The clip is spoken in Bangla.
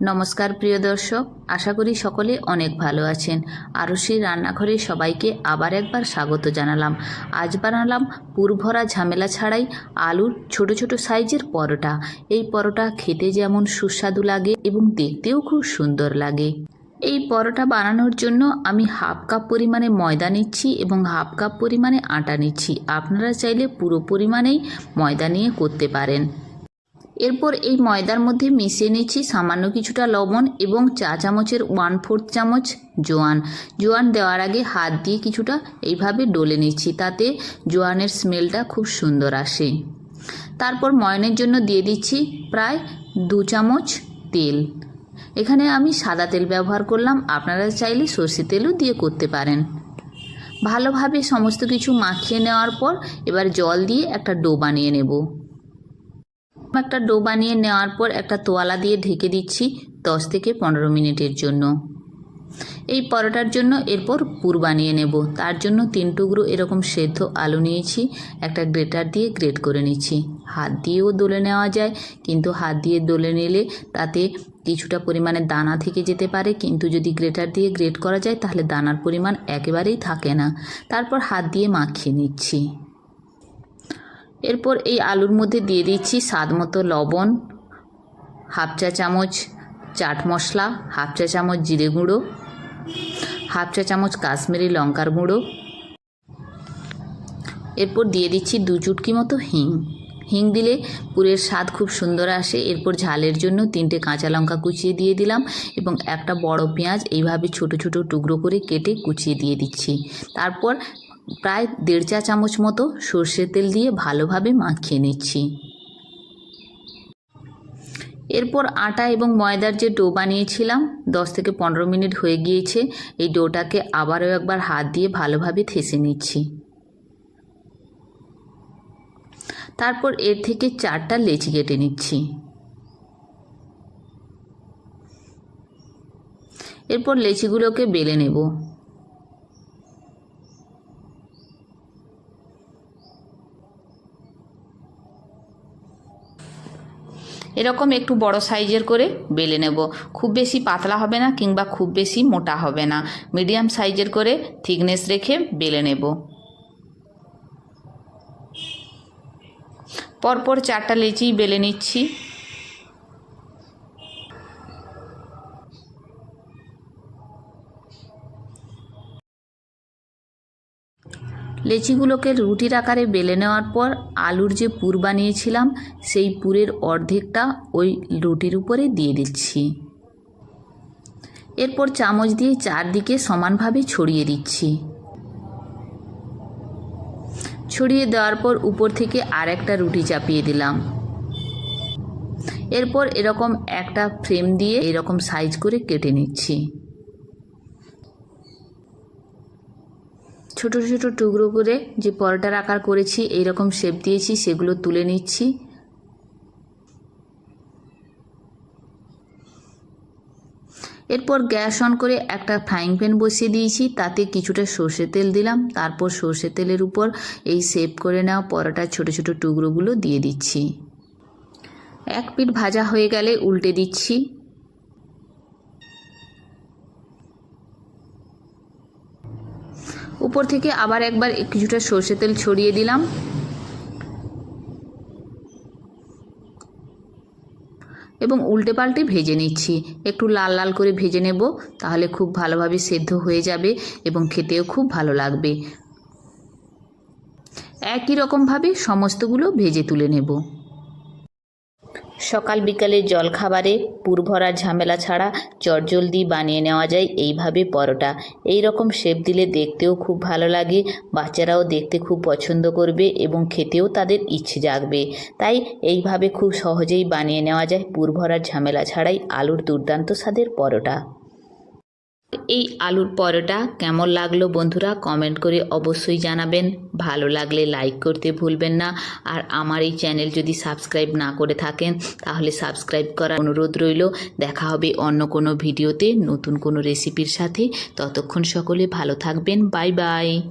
নমস্কার, প্রিয় দর্শক। আশা করি সকলে অনেক ভালো আছেন। আরশির রান্নাঘরে সবাইকে আবার একবার স্বাগত জানালাম। আজ বানালাম পুরভরা ঝামেলা ছাড়াই আলুর ছোট ছোট সাইজের পরোটা। এই পরোটা খেতে যেমন সুস্বাদু লাগে এবং দেখতেও খুব সুন্দর লাগে। এই পরোটা বানানোর জন্য আমি হাফ কাপ পরিমাণে ময়দা নিচ্ছি এবং হাফ কাপ পরিমাণে আটা নিচ্ছি। আপনারা চাইলে পুরো পরিমাণেই ময়দা নিয়ে করতে পারেন। এরপর এই ময়দার মধ্যে মিশিয়ে নিচ্ছি সামান্য কিছুটা লবণ এবং চা চামচের ওয়ান ফোর্থ চামচ জোয়ান। জোয়ান দেওয়ার আগে হাত দিয়ে কিছুটা এইভাবে ডলে নিচ্ছি তাতে জোয়ানের স্মেলটা খুব সুন্দর আসে। তারপর ময়নের জন্য দিয়ে দিচ্ছি প্রায় দু চামচ তেল। এখানে আমি সাদা তেল ব্যবহার করলাম, আপনারা চাইলে সর্ষে তেলও দিয়ে করতে পারেন। ভালোভাবে সমস্ত কিছু মাখিয়ে নেওয়ার পর এবার জল দিয়ে একটা ডো বানিয়ে নেব। একটা ডো বানিয়ে নেওয়ার পর একটা তোয়ালা দিয়ে ঢেকে দিচ্ছি দশ থেকে পনেরো মিনিটের জন্য। এই পরোটার জন্য এরপর পুর বানিয়ে নেব। তার জন্য তিন টুকরো এরকম সেদ্ধ আলু নিয়েছি, একটা গ্রেটার দিয়ে গ্রেট করে নিচ্ছি। হাত দিয়েও দোলে নেওয়া যায়, কিন্তু হাত দিয়ে দোলে নিলে তাতে কিছুটা পরিমাণে দানা থেকে যেতে পারে, কিন্তু যদি গ্রেটার দিয়ে গ্রেট করা যায় তাহলে দানার পরিমাণ একেবারেই থাকে না। তারপর হাত দিয়ে মাখিয়ে নিচ্ছি। এরপর এই আলুর মধ্যে দিয়ে দিচ্ছি স্বাদ মতো লবণ, হাফ চা চামচ চাট মশলা, হাফ চা চামচ জিরে গুঁড়ো, হাফ চা চামচ কাশ্মীরি লঙ্কার গুঁড়ো। এরপর দিয়ে দিচ্ছি দু চুটকি মতো হিং। হিং দিলে পুরের স্বাদ খুব সুন্দর আসে। এরপর ঝালের জন্য তিনটে কাঁচা লঙ্কা কুচিয়ে দিয়ে দিলাম এবং একটা বড় পেঁয়াজ এইভাবে ছোট ছোট টুকরো করে কেটে কুচিয়ে দিয়ে দিচ্ছি। তারপর প্রায় দেড় চা চামচ মতো সর্ষের তেল দিয়ে ভালোভাবে মাখিয়ে নিচ্ছি। এরপর আটা এবং ময়দার যে ডো বানিয়েছিলাম, দশ থেকে পনেরো মিনিট হয়ে গিয়েছে, এই ডোটাকে আবারও একবার হাত দিয়ে ভালোভাবে থেসে নিচ্ছি। তারপর এর থেকে চারটা লেচি কেটে নিচ্ছি। এরপর লেচিগুলোকে বেলে নেব। এরকম একটু বড় সাইজের করে বেলে নেব। খুব বেশি পাতলা হবে না কিংবা খুব বেশি মোটা হবে না। মিডিয়াম সাইজের করে থিকনেস রেখে বেলে নেব। পরপর চারটা লেচি বেলে নিচ্ছি। লেচিগুলোকে রুটির আকারে বেলে নেওয়ার পর আলুর যে পুর বানিয়েছিলাম, সেই পুরের অর্ধেকটা ওই রুটির উপরে দিয়ে দিচ্ছি। এরপর চামচ দিয়ে চারদিকে সমানভাবে ছড়িয়ে দিচ্ছি। ছড়িয়ে দেওয়ার পর উপর থেকে আর একটা রুটি চাপিয়ে দিলাম। এরপর এরকম একটা ফ্রেম দিয়ে এরকম সাইজ করে কেটে নিচ্ছি। ছোট ছোট টুকরো করে যে পরোটার আকার করেছি এই রকম শেপ দিয়েছি, সেগুলো তুলে নিচ্ছি। এরপর গ্যাস অন করে একটা ফ্রাইং প্যান বসিয়ে দিয়েছি, তাতে কিছুটা সর্ষে তেল দিলাম। তারপর সর্ষে তেলের উপর এই শেপ করে নেওয়া পরোটার ছোট ছোট টুকরোগুলো দিয়ে দিচ্ছি। এক পিঠ ভাজা হয়ে গেলে উল্টে দিচ্ছি। উপর থেকে আবার একবার কিছুটা সর্ষে তেল ছড়িয়ে দিলাম। এবং উল্টে পাল্টে ভেজে নিচ্ছি। একটু লাল লাল করে ভেজে নেব, তাহলে খুব ভালোভাবে সেদ্ধ হয়ে যাবে এবং খেতেও খুব ভালো লাগবে। একই রকমভাবে সমস্তগুলো ভেজে তুলে নেব। সকাল বিকালে জলখাবারে, পুরভরা ঝামেলা ছাড়া চটজলদি বানিয়ে নেওয়া যায় এইভাবে পরোটা। এই রকম শেপ দিলে দেখতেও খুব ভালো লাগে, বাচ্চারাও দেখতে খুব পছন্দ করবে এবং খেতেও তাদের ইচ্ছে জাগবে। তাই এইভাবে খুব সহজেই বানিয়ে নেওয়া যায় পুরভরা ঝামেলা ছাড়াই আলুর দুর্দান্ত স্বাদের পরোটা। এই আলুর পরোটা কেমন লাগল বন্ধুরা কমেন্ট করে অবশ্যই জানাবেন। ভালো লাগলে লাইক করতে ভুলবেন না। আর আমার এই চ্যানেল যদি সাবস্ক্রাইব না করে থাকেন, তাহলে সাবস্ক্রাইব করার অনুরোধ রইল। দেখা হবে অন্য কোনো ভিডিওতে নতুন কোনো রেসিপির সাথে। ততক্ষণ সকলে ভালো থাকবেন। Bye bye.